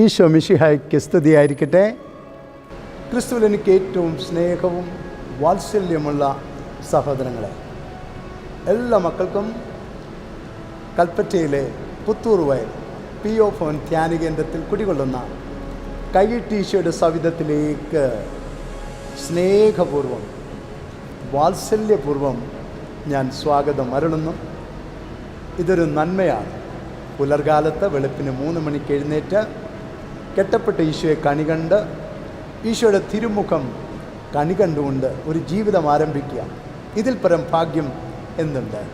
ഈശോ മിഷിഹായ്ക്ക് സ്തുതിയായിരിക്കട്ടെ. ക്രിസ്തുവിൽ എനിക്ക് ഏറ്റവും സ്നേഹവും വാത്സല്യമുള്ള സഹോദരങ്ങളെ എല്ലാ മക്കൾക്കും കൽപ്പറ്റയിലെ പുത്തൂർ വയൽ പി ഒ ഫോൺ ധ്യാന കേന്ദ്രത്തിൽ കുടികൊള്ളുന്ന കൈയിട്ടീശോയുടെ സവിധത്തിലേക്ക് സ്നേഹപൂർവം വാത്സല്യപൂർവം ഞാൻ സ്വാഗതം അരുളുന്നു. ഇതൊരു നന്മയാണ്. പുലർകാലത്ത് വെളുപ്പിന് മൂന്ന് മണിക്ക് എഴുന്നേറ്റ് കെട്ടപ്പെട്ട ഈശോയെ കണി കണ്ട് ഈശോയുടെ തിരുമുഖം കണി കണ്ടുകൊണ്ട് ഒരു ജീവിതം ആരംഭിക്കുക. ഇതിൽ പരം ഭാഗ്യം എന്തുണ്ട്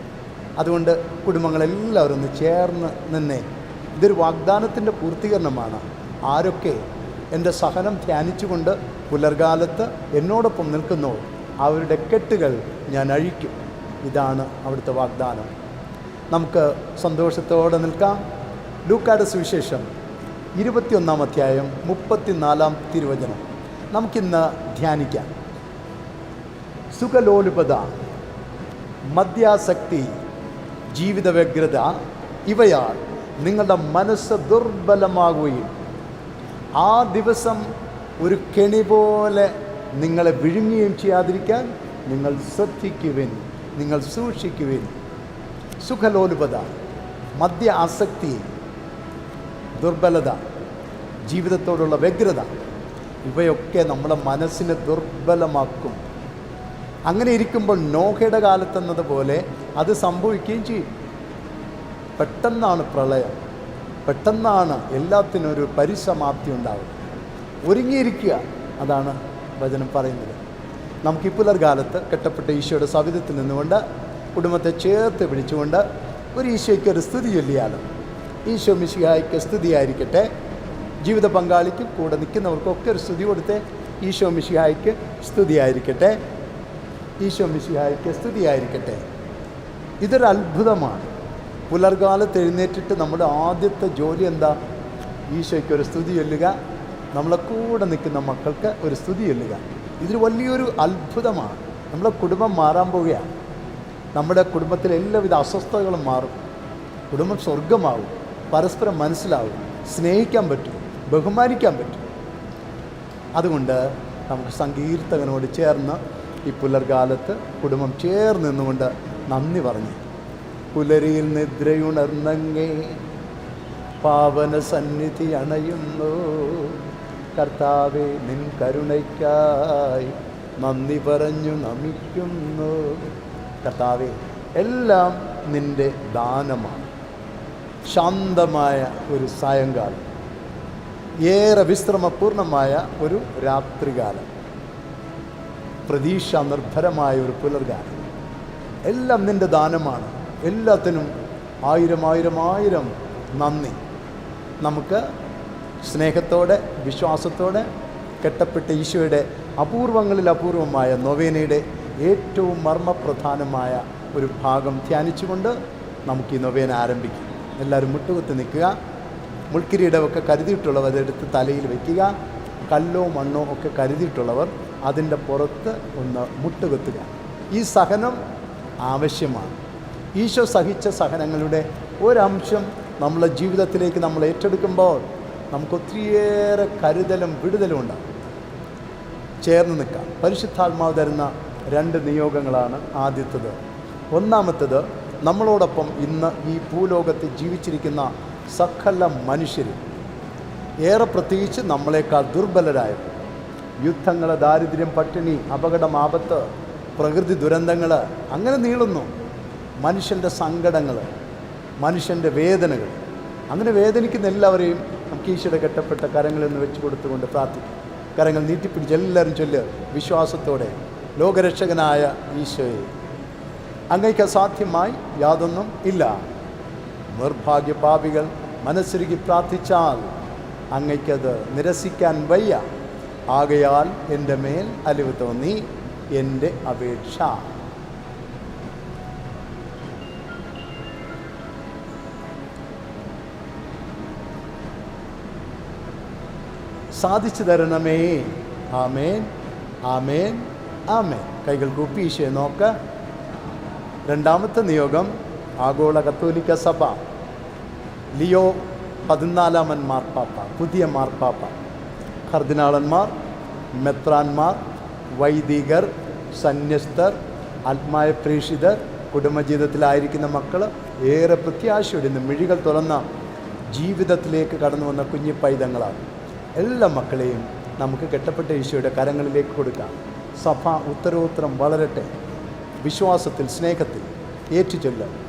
അതുകൊണ്ട് കുടുംബങ്ങളെല്ലാവരും ഒന്ന് ചേർന്ന് നിന്നെ. ഇതൊരു വാഗ്ദാനത്തിന്റെ പൂർത്തീകരണമാണ്. ആരൊക്കെ എന്റെ സഹനം ധ്യാനിച്ചുകൊണ്ട് പുലർകാലത്ത് എന്നോടൊപ്പം നിൽക്കുന്നോ അവരുടെ കെട്ടുകൾ ഞാൻ അഴിക്കും. ഇതാണ് അവിടുത്തെ വാഗ്ദാനം. നമുക്ക് സന്തോഷത്തോടെ നിൽക്കാം. ലൂക്കാട് സുവിശേഷം ഇരുപത്തിയൊന്നാം അധ്യായം മുപ്പത്തിനാലാം തിരുവചനം. നമുക്കിന്ന് ധ്യാനിക്കാം. സുഖലോലുപത മദ്യാസക്തി ജീവിത വ്യഗ്രത ഇവയാൽ നിങ്ങളുടെ മനസ്സ് ദുർബലമാകുകയും ആ ദിവസം ഒരു കെണി പോലെ നിങ്ങളെ വിഴുങ്ങുകയും ചെയ്യാതിരിക്കാൻ നിങ്ങൾ ശ്രദ്ധിക്കുവിൻ നിങ്ങൾ സൂക്ഷിക്കുവിൻ. സുഖലോലുപത മദ്യ ആസക്തി ദുർബലത. ജീവിതത്തോടുള്ള വ്യഗ്രത. ഇവയൊക്കെ നമ്മുടെ മനസ്സിനെ ദുർബലമാക്കും. അങ്ങനെ ഇരിക്കുമ്പോൾ നോഹയുടെ കാലത്തെന്നതുപോലെ അത് സംഭവിക്കുകയും ചെയ്യും. പെട്ടെന്നാണ് പ്രളയം. പെട്ടെന്നാണ് എല്ലാത്തിനും ഒരു പരിസമാപ്തി ഉണ്ടാവുക. ഒരുങ്ങിയിരിക്കുക. അതാണ് വചനം പറയുന്നത്. നമുക്ക് ഈ പുലർകാലത്ത് കെട്ടപ്പെട്ട ഈശോയുടെ സവിധത്തിൽ നിന്നുകൊണ്ട് കുടുംബത്തെ ചേർത്ത് പിടിച്ചുകൊണ്ട് ഒരു ഈശോയ്ക്ക് ഒരു സ്തുതി ചൊല്ലിയാലും. ഈശോ മിശിഹായ്ക്ക് സ്തുതിയായിരിക്കട്ടെ. ജീവിത പങ്കാളിക്കും കൂടെ നിൽക്കുന്നവർക്കൊക്കെ ഒരു സ്തുതി കൊടുത്ത്. ഈശോ മിശിഹായ്ക്ക് സ്തുതിയായിരിക്കട്ടെ. ഈശോ മിശിഹായ്ക്ക് സ്തുതിയായിരിക്കട്ടെ. ഇതൊരു അത്ഭുതമാണ്. പുലർകാലത്ത് എഴുന്നേറ്റിട്ട് നമ്മുടെ ആദ്യത്തെ ജോലി എന്താ? ഈശോയ്ക്ക് ഒരു സ്തുതി ചൊല്ലുക. നമ്മളെ കൂടെ നിൽക്കുന്ന മക്കൾക്ക് ഒരു സ്തുതി ചൊല്ലുക. ഇതൊരു വലിയൊരു അത്ഭുതമാണ്. നമ്മളെ കുടുംബം മാറാൻ പോവുകയാണ്. നമ്മുടെ കുടുംബത്തിലെ എല്ലാവിധ അസ്വസ്ഥതകളും മാറും. കുടുംബം സ്വർഗമാവും പരസ്പരം മനസ്സിലാവും. സ്നേഹിക്കാൻ പറ്റും. ബഹുമാനിക്കാൻ പറ്റും. അതുകൊണ്ട് നമുക്ക് സങ്കീർത്തകനോട് ചേർന്ന് ഈ പുലർകാലത്ത് കുടുംബം ചേർന്ന് നിന്നുകൊണ്ട് നന്ദി പറഞ്ഞു. പുലരിയിൽ നിദ്രയുണർന്നങ്ങേ പാവന സന്നിധി അണയുന്നു. കർത്താവെ നിൻ കരുണയ്ക്കായി നന്ദി പറഞ്ഞു നമിക്കുന്നു. കർത്താവെ എല്ലാം നിന്റെ ദാനമാണ്. ശാന്തമായ ഒരു സായങ്കാലം. ഏറെ വിശ്രമപൂർണമായ ഒരു രാത്രികാലം. പ്രതീക്ഷ നിർഭരമായ ഒരു പുലർകാലം. എല്ലാം നിന്റെ ദാനമാണ്. എല്ലാത്തിനും ആയിരം ആയിരം ആയിരം നന്ദി. നമുക്ക് സ്നേഹത്തോടെ വിശ്വാസത്തോടെ കെട്ടപ്പെട്ട ഈശോയുടെ അപൂർവങ്ങളിൽ അപൂർവമായ നൊവേനയുടെ ഏറ്റവും മർമ്മപ്രധാനമായ ഒരു ഭാഗം ധ്യാനിച്ചുകൊണ്ട് നമുക്ക് ഈ നൊവേന ആരംഭിക്കും. എല്ലാവരും മുട്ടുകുത്തി നിൽക്കുക. മുൾക്കിരീടമൊക്കെ കരുതിയിട്ടുള്ളവർ അതെടുത്ത് തലയിൽ വയ്ക്കുക. കല്ലോ മണ്ണോ ഒക്കെ കരുതിയിട്ടുള്ളവർ അതിന്റെ പുറത്ത് ഒന്ന് മുട്ടുകുത്തുക. ഈ സഹനം ആവശ്യമാണ്. ഈശോ സഹിച്ച സഹനങ്ങളുടെ ഒരംശം നമ്മളെ ജീവിതത്തിലേക്ക് നമ്മൾ ഏറ്റെടുക്കുമ്പോൾ നമുക്ക് ഒത്തിരിയേറെ കരുതലും വിടുതലും ഉണ്ടാകും. ചേർന്ന് നിൽക്കാം. പരിശുദ്ധാത്മാവ് തരുന്ന രണ്ട് നിയോഗങ്ങളാണ് ആദ്യത്തത്. ഒന്നാമത്തത് നമ്മളോടൊപ്പം ഇന്ന് ഈ ഭൂലോകത്ത് ജീവിച്ചിരിക്കുന്ന സകല മനുഷ്യരും ഏറെ പ്രത്യേകിച്ച് നമ്മളെക്കാൾ ദുർബലരായവർ യുദ്ധങ്ങൾ ദാരിദ്ര്യം പട്ടിണി അപകടം ആപത്ത് പ്രകൃതി ദുരന്തങ്ങൾ അങ്ങനെ നീളുന്നു. മനുഷ്യന്റെ സങ്കടങ്ങൾ മനുഷ്യന്റെ വേദനകൾ അങ്ങനെ വേദനിക്കുന്ന എല്ലാവരെയും നമുക്ക് കെട്ടപ്പെട്ട കരങ്ങളിൽ നിന്ന് വെച്ച് കൊടുത്തുകൊണ്ട് പ്രാർത്ഥിക്കും. കരങ്ങൾ നീട്ടിപ്പിടിച്ച് എല്ലാവരും ചൊല്ലുക വിശ്വാസത്തോടെ ലോകരക്ഷകനായ ഈശോയെ അങ്ങേക്ക് അസാധ്യമായി യാതൊന്നും ഇല്ല. നിർഭാഗ്യ മനസ്സിരുകി മനസ്സുരുകി പ്രാർത്ഥിച്ചാൽ അങ്ങയ്ക്കത് നിരസിക്കാൻ വയ്യ. ആകയാൽ എന്റെ മേൽ അലിവ് തോന്നി എന്റെ അപേക്ഷ. സാധിച്ചു തരണമേ. ആമേൻ ആമേൻ ആമേൻ. കൈകൾ കൂപ്പി ഈശോയെ നോക്ക്. രണ്ടാമത്തെ നിയോഗം ആഗോള കത്തോലിക്ക സഭ. ലിയോ പതിനാലാമൻ മാർപ്പാപ്പ പുതിയ മാർപ്പാപ്പ. കർദിനാളന്മാർ മെത്രാന്മാർ വൈദികർ സന്യസ്തർ ആത്മായ പ്രേക്ഷിതർ കുടുംബജീവിതത്തിലായിരിക്കുന്ന മക്കൾ ഏറെ പ്രത്യാശയോടെ മിഴികൾ തുറന്ന ജീവിതത്തിലേക്ക് കടന്നു വന്ന കുഞ്ഞു പൈതങ്ങളാണ്. എല്ലാ മക്കളെയും നമുക്ക് കെട്ടപ്പെട്ട ഈശോയുടെ കരങ്ങളിലേക്ക് കൊടുക്കാം. സഭ ഉത്തരോത്തരം വളരട്ടെ. വിശ്വാസത്തിൽ സ്നേഹത്തിൽ ഏറ്റുചൊല്ല.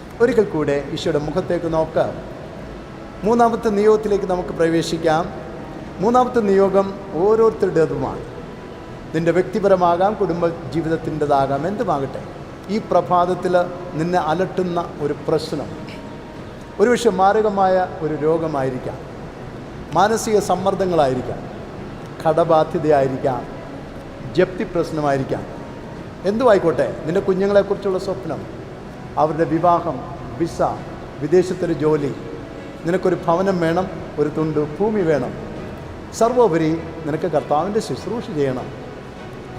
ഒരിക്കൽ കൂടെ ഈശോയുടെ മുഖത്തേക്ക് നോക്കാം. മൂന്നാമത്തെ നിയോഗത്തിലേക്ക് നമുക്ക് പ്രവേശിക്കാം. മൂന്നാമത്തെ നിയോഗം ഓരോരുത്തരുടേതുമാണ്. നിന്റെ വ്യക്തിപരമാകാം കുടുംബ ജീവിതത്തിന്റെതാകാം എന്തുമാകട്ടെ. ഈ പ്രഭാതത്തിൽ നിന്നെ അലട്ടുന്ന ഒരു പ്രശ്നം. ഒരുപക്ഷെ മാരകമായ ഒരു രോഗമായിരിക്കാം. മാനസിക സമ്മർദ്ദങ്ങളായിരിക്കാം. കടബാധ്യതയായിരിക്കാം. ജപ്തി പ്രശ്നമായിരിക്കാം. എന്തുമായിക്കോട്ടെ? നിന്റെ കുഞ്ഞുങ്ങളെക്കുറിച്ചുള്ള സ്വപ്നം. അവരുടെ വിവാഹം വിസ വിദേശത്തൊരു ജോലി. നിനക്കൊരു ഭവനം വേണം ഒരു തുണ്ട് ഭൂമി വേണം. സർവോപരി നിനക്ക് കർത്താവിന്റെ ശുശ്രൂഷ ചെയ്യണം.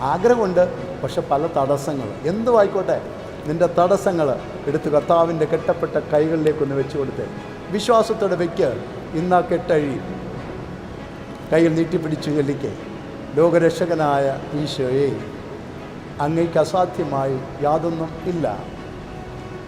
ആഗ്രഹമുണ്ട് പക്ഷെ പല തടസ്സങ്ങൾ. എന്തുമായിക്കോട്ടെ നിന്റെ തടസ്സങ്ങൾ എടുത്ത് കർത്താവിന്റെ കെട്ടപ്പെട്ട കൈകളിലേക്കൊന്ന് വെച്ച് കൊടുത്ത്. വിശ്വാസത്തോടെ വയ്ക്ക് ഇന്നാ കെട്ടഴി. കയ്യിൽ നീട്ടിപ്പിടിച്ചു ചൊല്ലിക്ക്. ലോകരക്ഷകനായ ഈശോയെ അങ്ങേക്ക് അസാധ്യമായി യാതൊന്നും ഇല്ല.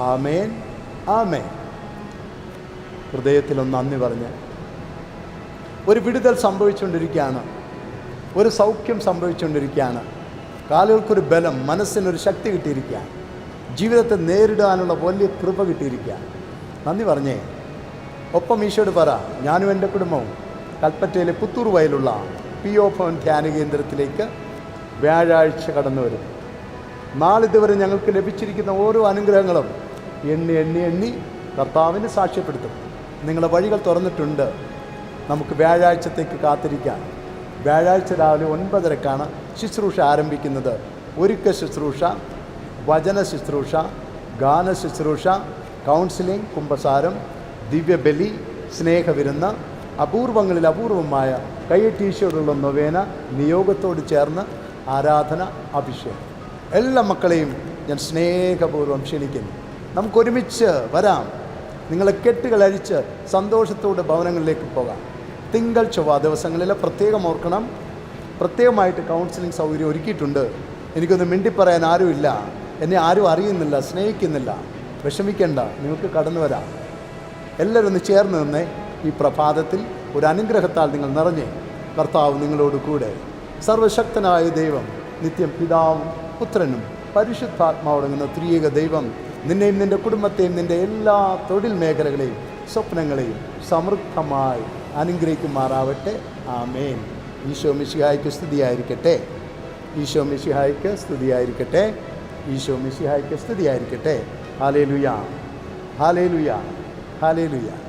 ആമേൻ ആമേൻ. ഹൃദയത്തിലൊന്ന് നന്ദി പറഞ്ഞ്. ഒരു വിടുതൽ സംഭവിച്ചുകൊണ്ടിരിക്കുകയാണ്. ഒരു സൗഖ്യം സംഭവിച്ചുകൊണ്ടിരിക്കുകയാണ്. കാലുകൾക്കൊരു ബലം മനസ്സിനൊരു ശക്തി കിട്ടിയിരിക്കുകയാണ്. ജീവിതത്തെ നേരിടാനുള്ള വലിയ കൃപ കിട്ടിയിരിക്കുകയാണ്. നന്ദി പറഞ്ഞേ. ഒപ്പം ഈശോട് പറ ഞാനും എന്റെ കുടുംബവും കൽപ്പറ്റയിലെ പുത്തൂർ വയലുള്ള പി ഒ ഭവൻ ധ്യാന കേന്ദ്രത്തിലേക്ക് വ്യാഴാഴ്ച കടന്നു വരും നാളിതുവരെ ഞങ്ങൾക്ക് ലഭിച്ചിരിക്കുന്ന ഓരോ അനുഗ്രഹങ്ങളും എണ്ണി എണ്ണി എണ്ണി കർത്താവിന് സാക്ഷ്യപ്പെടുത്തും. നിങ്ങളുടെ വഴികൾ തുറന്നിട്ടുണ്ട്. നമുക്ക് വ്യാഴാഴ്ചത്തേക്ക് കാത്തിരിക്കാം. വ്യാഴാഴ്ച രാവിലെ ഒൻപതരക്കാണ് ശുശ്രൂഷ ആരംഭിക്കുന്നത്. ഒരുക്ക ശുശ്രൂഷ വചന ശുശ്രൂഷ ഗാന ശുശ്രൂഷ കൗൺസിലിംഗ് കുംഭസാരം ദിവ്യബലി സ്നേഹവിരുന്ന് അപൂർവങ്ങളിൽ അപൂർവമായ കൈയ്യട്ടീശയോടുള്ള നൊവേന നിയോഗത്തോട് ചേർന്ന് ആരാധന അഭിഷേകം. എല്ലാ മക്കളെയും ഞാൻ സ്നേഹപൂർവം ക്ഷണിക്കുന്നു. നമുക്കൊരുമിച്ച് വരാം. നിങ്ങളെ കെട്ടുകളഴിച്ച് സന്തോഷത്തോടെ ഭവനങ്ങളിലേക്ക് പോകാം. തിങ്കൾ ചൊവ്വ ദിവസങ്ങളിൽ പ്രത്യേകം ഓർക്കണം. പ്രത്യേകമായിട്ട് കൗൺസിലിംഗ് സൗകര്യം ഒരുക്കിയിട്ടുണ്ട്. എനിക്കൊന്ന് മിണ്ടിപ്പറയാൻ ആരുമില്ല. എന്നെ ആരും അറിയുന്നില്ല സ്നേഹിക്കുന്നില്ല. വിഷമിക്കേണ്ട നിങ്ങൾക്ക് കടന്നു വരാം. എല്ലാവരും ഒന്ന് ചേർന്ന് നിന്നേ. ഈ പ്രഭാതത്തിൽ ഒരു അനുഗ്രഹത്താൽ നിങ്ങൾ നിറഞ്ഞേ. കർത്താവ് നിങ്ങളോട് കൂടെ. സർവശക്തനായ ദൈവം നിത്യം പിതാവും പുത്രനും പരിശുദ്ധാത്മാവടങ്ങുന്ന ത്രിയേക ദൈവം. നിന്നെയും നിന്റെ കുടുംബത്തെയും നിന്റെ എല്ലാ തൊഴിൽ മേഖലകളെയും സ്വപ്നങ്ങളെയും സമൃദ്ധമായി അനുഗ്രഹിക്കുമാറാവട്ടെ. ആമേൻ. ഈശോ മിശിഹായ്ക്ക് സ്തുതിയായിരിക്കട്ടെ. ഈശോ മിശിഹായ്ക്ക് സ്തുതിയായിരിക്കട്ടെ. ഈശോ മിശിഹായ്ക്ക് സ്തുതിയായിരിക്കട്ടെ. ഹാലേലുയ. ഹാലേലുയ. ഹാലേലുയ.